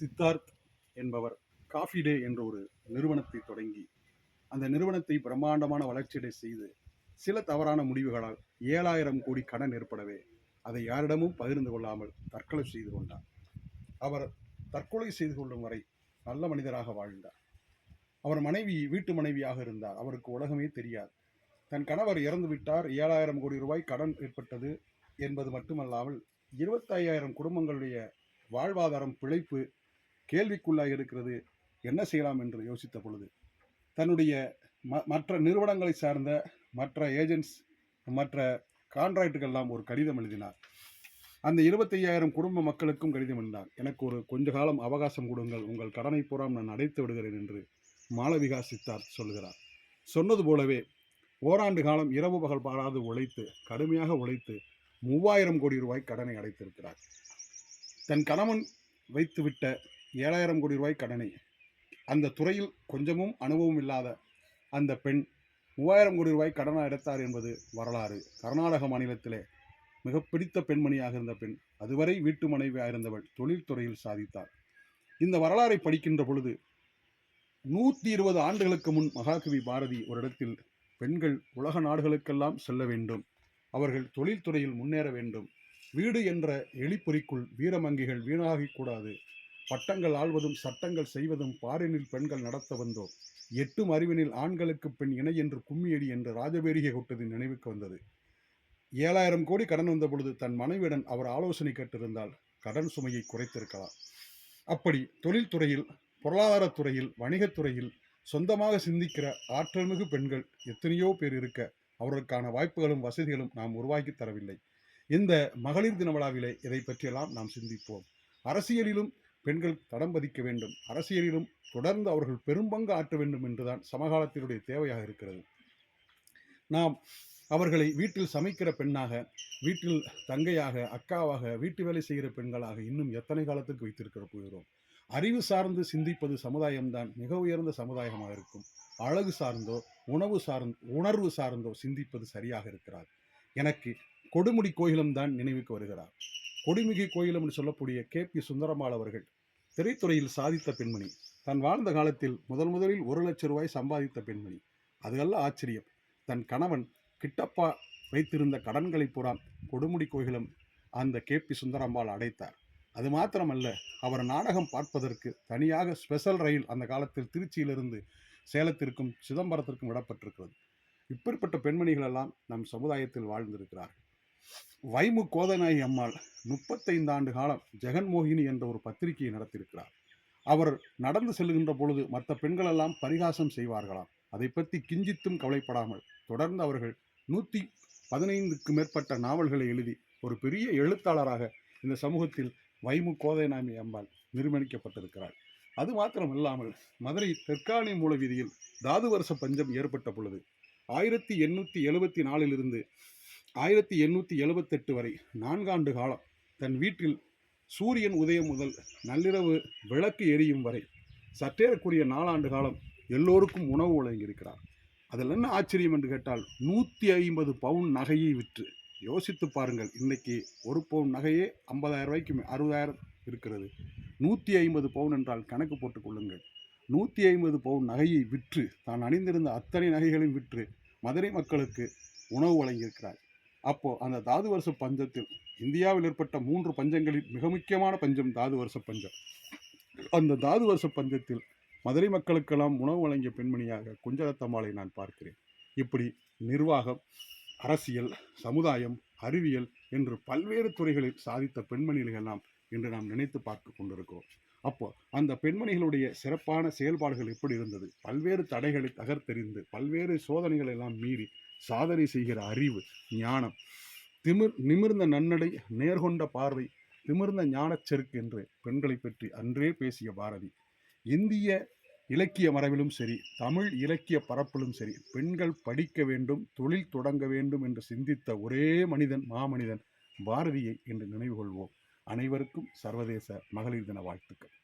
சித்தார்த் என்பவர் coffee day என்ற ஒரு நிறுவனத்தை தொடங்கி அந்த நிறுவனத்தை பிரம்மாண்டமான வளர்ச்சியடை செய்து சில தவறான முடிவுகளால் ஏழாயிரம் கோடி கடன் ஏற்படவே அதை யாரிடமும் பகிர்ந்து கொள்ளாமல் தற்கொலை செய்து கொண்டார். அவர் தற்கொலை செய்து கொள்ளும் வரை நல்ல மனிதராக வாழ்ந்தார். அவர் மனைவி வீட்டு மனைவியாக இருந்தார். அவருக்கு உலகமே தெரியாது. தன் கணவர் இறந்து விட்டார். ஏழாயிரம் கோடி ரூபாய் கடன் ஏற்பட்டது என்பது மட்டுமல்லாமல் இருபத்தையாயிரம் குடும்பங்களுடைய வாழ்வாதாரம் பிழைப்பு கேள்விக்குள்ளாக இருக்கிறது என்ன செய்யலாம் என்று யோசித்த பொழுது தன்னுடைய ம மற்ற நிறுவனங்களை சார்ந்த மற்ற ஏஜென்ட்ஸ் மற்ற கான்ட்ராக்டுகள்லாம் ஒரு கடிதம் எழுதினார். அந்த இருபத்தையாயிரம் குடும்ப மக்களுக்கும் கடிதம் எழுதினார். எனக்கு ஒரு கொஞ்ச காலம் அவகாசம் கொடுங்கள் உங்கள் கடனை பூராம் நான் அடைத்து விடுகிறேன் என்று மாளவிகா சித்தார்த் சொல்கிறார் சொன்னது போலவே ஓராண்டு காலம் இரவு பகல் பாராது உழைத்து கடுமையாக உழைத்து மூவாயிரம் கோடி ரூபாய் கடனை அடைத்திருக்கிறார். தன் கணவன் வைத்துவிட்ட ஏழாயிரம் கோடி ரூபாய் கடனை. அந்த துறையில் கொஞ்சமும் அனுபவம் இல்லாத அந்த பெண் மூவாயிரம் கோடி ரூபாய் கடனாக எடுத்தார் என்பது வரலாறு. கர்நாடக மாநிலத்திலே மிக பிடித்த பெண்மணியாக இருந்த பெண் அதுவரை வீட்டு மனைவியாக இருந்தவள் தொழில்துறையில் சாதித்தார் இந்த வரலாறை படிக்கின்ற பொழுது நூற்றி இருபது ஆண்டுகளுக்கு முன் மகாகவி பாரதி ஒரு இடத்தில் பெண்கள் உலக நாடுகளுக்கெல்லாம் செல்ல வேண்டும் அவர்கள் தொழில்துறையில் முன்னேற வேண்டும் வீடு என்ற எளிப்பொறிக்குள் வீரமங்கிகள் வீணாகிக்கூடாது பட்டங்கள் ஆள்வதும் சட்டங்கள் செய்வதும் பாரினில் பெண்கள் நடத்த வந்தோம். எட்டும் அறிவினில் ஆண்களுக்கு பெண் இணை என்று கும்மியடி என்று ராஜபேரிகை கொட்டது நினைவுக்கு வந்தது. ஏழாயிரம் கோடி கடன் வந்த பொழுது தன் மனைவியுடன் அவர் ஆலோசனை கேட்டிருந்தால் கடன் சுமையை குறைத்திருக்கலாம். அப்படி தொழில்துறையில் பொருளாதாரத்துறையில் வணிகத்துறையில் சொந்தமாக சிந்திக்கிற ஆற்றல்மிகு பெண்கள் எத்தனையோ பேர் இருக்க அவர்களுக்கான வாய்ப்புகளும் வசதிகளும் நாம் உருவாக்கி தரவில்லை. இந்த மகளிர் தின விழாவிலே இதை பற்றியெல்லாம் நாம் சிந்திப்போம். அரசியலிலும் பெண்கள் தடம் பதிக்க வேண்டும். அரசியலிலும் தொடர்ந்து அவர்கள் பெரும்பங்கு ஆற்ற வேண்டும் என்றுதான் சமகாலத்தினுடைய தேவையாக இருக்கிறது. நாம் அவர்களை வீட்டில் சமைக்கிற பெண்ணாக வீட்டில் தங்கையாக அக்காவாக வீட்டு வேலை செய்கிற பெண்களாக இன்னும் எத்தனை காலத்துக்கு வைத்திருக்கிற போகிறோம்? அறிவு சார்ந்து சிந்திப்பது சமுதாயம்தான் மிக உயர்ந்த சமுதாயமாக இருக்கும். அழகு சார்ந்தோ உணவு சார்ந்த உணர்வு சார்ந்தோ சிந்திப்பது சரியாக இருக்கிறார். எனக்கு கொடுமுடி கோயிலம் தான் நினைவுக்கு வருகிறார். கொடிமிகை கோயிலம் என்று சொல்லக்கூடிய கே. பி. சுந்தரமால் அவர்கள் திரைத்துறையில் சாதித்த பெண்மணி. தன் வாழ்ந்த காலத்தில் முதல் முதலில் ஒரு லட்சம் ரூபாய் சம்பாதித்த பெண்மணி. அதுவல்ல ஆச்சரியம். தன் கணவன் கிட்டப்பா வைத்திருந்த கடன்களை பூரா கொடுமுடி கோயிலும் அந்த கே. பி. சுந்தரம்பாள் அடைத்தார். அது மாத்திரமல்ல அவர் நாடகம் பார்ப்பதற்கு தனியாக ஸ்பெஷல் ரயில் அந்த காலத்தில் திருச்சியிலிருந்து சேலத்திற்கும் சிதம்பரத்திற்கும் விடப்பட்டிருக்கிறது. இப்படிப்பட்ட பெண்மணிகளெல்லாம் நம் சமுதாயத்தில் வாழ்ந்திருக்கிறார்கள். வைமு கோதநாயகி அம்மாள் முப்பத்தைந்து ஆண்டு காலம் ஜெகன்மோகினி என்ற ஒரு பத்திரிகையை நடத்தியிருக்கிறார். அவர் நடந்து செல்கின்ற பொழுது மற்ற பெண்களெல்லாம் பரிகாசம் செய்வார்களாம். அதை பற்றி கிஞ்சித்தும் கவலைப்படாமல் தொடர்ந்து அவர்கள் நூற்றி பதினைந்துக்கு மேற்பட்ட நாவல்களை எழுதி ஒரு பெரிய எழுத்தாளராக இந்த சமூகத்தில் வைமு கோதைநாமி அம்பாள் நிர்மணிக்கப்பட்டிருக்கிறார் அது மாத்திரம் இல்லாமல் மதுரை தெற்காணி மூல வீதியில் தாது வருஷ பஞ்சம் ஏற்பட்ட பொழுது ஆயிரத்தி எண்ணூற்றி எழுபத்தி நாலிலிருந்து ஆயிரத்தி எண்ணூற்றி எழுபத்தெட்டு வரை நான்காண்டு காலம் தன் வீட்டில் சூரியன் உதயம் முதல் நள்ளிரவு விளக்கு எரியும் வரை சற்றேறக்குரிய நாலாண்டு காலம் எல்லோருக்கும் உணவு வழங்கியிருக்கிறார். அதில் என்ன ஆச்சரியம் என்று கேட்டால் நூற்றி ஐம்பது பவுன் நகையை விற்று யோசித்து பாருங்கள் இன்னைக்கு ஒரு பவுன் நகையே ஐம்பதாயிரம் ரூபாய்க்கு அறுபதாயிரம் இருக்கிறது. நூற்றி ஐம்பது பவுன் என்றால் கணக்கு போட்டுக் கொள்ளுங்கள். நூற்றி ஐம்பது பவுன் நகையை விற்று தான் அணிந்திருந்த அத்தனை நகைகளையும் விற்று மதுரை மக்களுக்கு உணவு வழங்கியிருக்கிறார். அப்போ அந்த தாது வருஷ பஞ்சத்தில் இந்தியாவில் ஏற்பட்ட மூன்று பஞ்சங்களில் மிக முக்கியமான பஞ்சம் தாது வருஷ பஞ்சம். அந்த தாது வருஷ பஞ்சத்தில் மதுரை மக்களுக்கெல்லாம் உணவு வழங்கிய பெண்மணியாக குஞ்சரத்தம்மாளை நான் பார்க்கிறேன். இப்படி நிர்வாகம் அரசியல் சமுதாயம் அறிவியல் என்று பல்வேறு துறைகளில் சாதித்த பெண்மணிகளெல்லாம் இன்று நாம் நினைத்து பார்த்து கொண்டிருக்கிறோம். அப்போ அந்த பெண்மணிகளுடைய சிறப்பான செயல்பாடுகள் எப்படி இருந்தது? பல்வேறு தடைகளை தகர்த்தெறிந்து பல்வேறு சோதனைகளை எல்லாம் மீறி சாதனை செய்கிற அறிவு ஞானம் திமிர் நிமிர்ந்த நன்னடை நேர்கொண்ட பார்வை திமிர்ந்த ஞானச் செருக்கு என்று பெண்களை பற்றி அன்றே பேசிய பாரதி. இந்திய இலக்கிய மரபிலும் சரி தமிழ் இலக்கிய பரப்பிலும் சரி பெண்கள் படிக்க வேண்டும் தொழில் தொடங்க வேண்டும் என்று சிந்தித்த ஒரே மனிதன் மாமனிதன் பாரதியை என்று நினைவு கொள்வோம் அனைவருக்கும் சர்வதேச மகளிர் தின வாழ்த்துக்கள்.